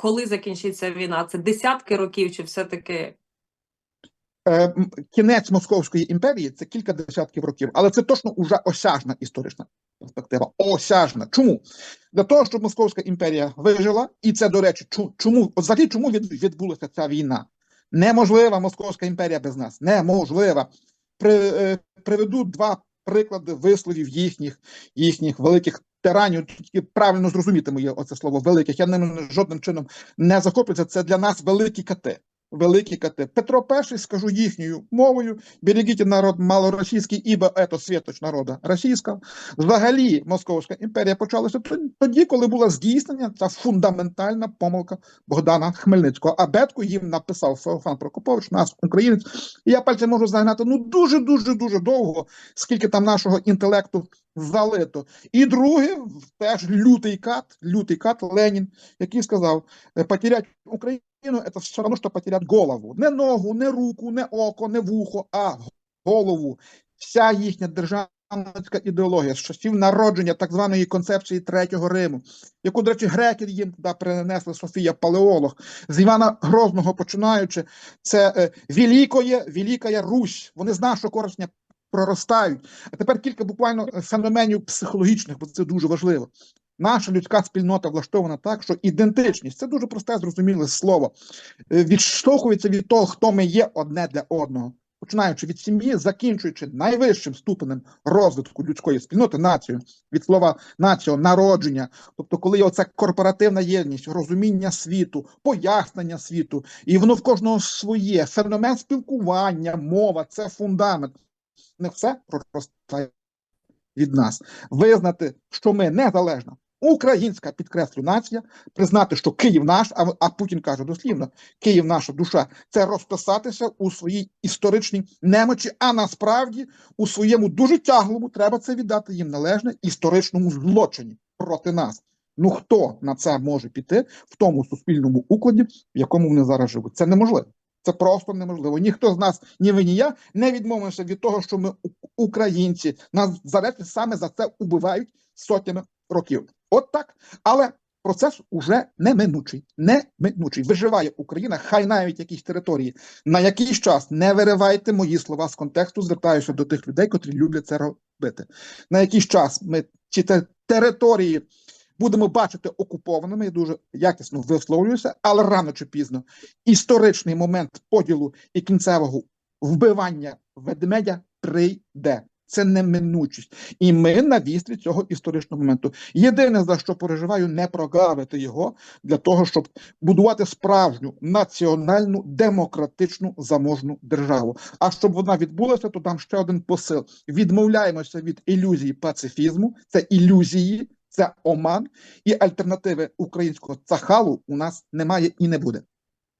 коли закінчиться війна? Це десятки років, чи все-таки Е, Кінець Московської імперії це кілька десятків років, але це точно уже осяжна історична перспектива. Осяжна. Чому? Для того, щоб Московська імперія вижила, і це, до речі, чому взагалі чому відбулася ця війна? Неможлива Московська імперія без нас. Неможлива. При, е, приведу два приклади висловів їхніх, їхніх великих тиранів. Тільки правильно зрозуміти моє оце слово великих. Я ними жодним чином не захоплююся. Це для нас великі кати. Великі кати. Петро І, скажу їхньою мовою, берегіть народ малоросійський, ібо ето світоч народа російська. Взагалі, Московська імперія почалася тоді- коли була здійснена ця фундаментальна помилка Богдана Хмельницького. А бетку їм написав Феофан Прокопович, наш українець. І я пальцем можу загнати ну дуже, дуже, дуже довго, скільки там нашого інтелекту залито. І друге, теж лютий кат, лютий кат Ленін, який сказав: «Е, потерять Україну це все одно, що потерять голову. Не ногу, не руку, не око, не вухо, а голову. Вся їхня державницька ідеологія з часів народження так званої концепції Третього Риму, яку, до речі, греки їм туди принесли Софія Палеолог, з Івана Грозного починаючи, це е, Великоє, Великая Русь. Вони з нашого корисня проростають. А тепер кілька буквально е, феноменів психологічних, бо це дуже важливо. Наша людська спільнота влаштована так, що ідентичність це дуже просте, зрозуміле слово. е, Відштовхується від того, хто ми є одне для одного, починаючи від сім'ї, закінчуючи найвищим ступенем розвитку людської спільноти, націю, від слова націо, народження. Тобто, коли оця корпоративна єдність, розуміння світу, пояснення світу, і воно в кожного своє, феномен спілкування, мова це фундамент. Не все проростає від нас. Визнати, що ми незалежна українська підкреслю нація, признати, що Київ наш, а, а Путін каже дослівно, Київ наша душа, це розписатися у своїй історичній немочі, а насправді у своєму дуже тяглому, треба це віддати їм належне історичному злочині проти нас. Ну хто на це може піти в тому суспільному укладі, в якому вони зараз живуть? Це неможливо. Це просто неможливо. Ніхто з нас, ні ви, ні я, не відмовимося від того, що ми українці. Нас зареті саме за це убивають сотнями років. От так. Але процес уже неминучий. Неминучий. Виживає Україна, хай навіть якісь території. На якийсь час не виривайте мої слова з контексту, звертаюся до тих людей, котрі люблять це робити. На якийсь час ми ці території будемо бачити окупованими, я дуже якісно висловлююся, але рано чи пізно історичний момент поділу і кінцевого вбивання ведмедя прийде. Це неминучість. І ми на вістрі цього історичного моменту. Єдине, за що переживаю, не прогавити його для того, щоб будувати справжню національну демократичну заможну державу. А щоб вона відбулася, то дам ще один посил: відмовляємося від ілюзії пацифізму, це ілюзії, це оман, і альтернативи українського цахалу у нас немає і не буде.